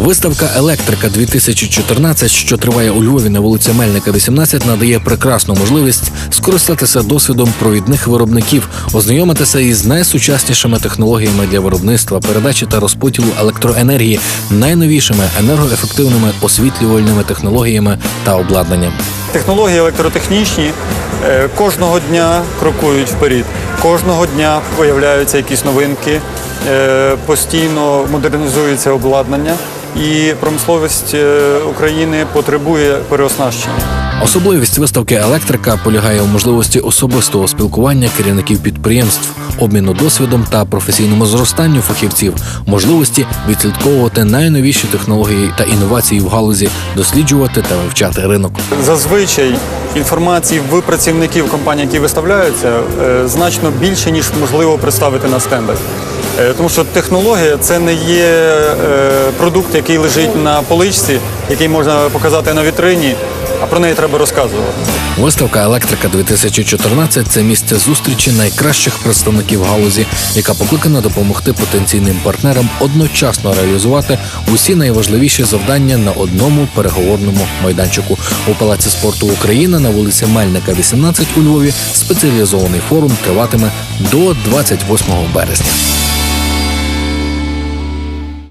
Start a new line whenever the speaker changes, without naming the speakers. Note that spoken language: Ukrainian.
Виставка Електрика 2014, що триває у Львові на вулиці Мельника, 18, надає прекрасну можливість скористатися досвідом провідних виробників, ознайомитися із найсучаснішими технологіями для виробництва, передачі та розподілу електроенергії, найновішими енергоефективними освітлювальними технологіями та обладнанням.
Технології електротехнічні е, кожного дня крокують вперед. Кожного дня появляються якісь новинки, е, постійно модернізується обладнання, і промисловість е, України потребує переоснащення.
Особливість виставки електрика полягає у можливості особистого спілкування керівників підприємств, обміну досвідом та професійному зростанню фахівців, можливості відслідковувати найновіші технології та інновації в галузі, досліджувати та вивчати ринок.
Зазвичай інформації в працівників компаній, які виставляються, е, значно більше, ніж можливо представити на стендах. Е, Тому що технологія це не є е, продукт, який лежить на поличці, який можна показати на вітрині, а про неї треба розказувати.
Виставка Електрика 2014 це місце зустрічі найкращих представників галузі, яка покликана допомогти потенційним партнерам одночасно реалізувати усі найважливіші завдання на одному переговорному майданчику у Палаці спорту Україна на вулиці Мельника, 18 у Львові. Спеціалізований форум триватиме до 28 березня.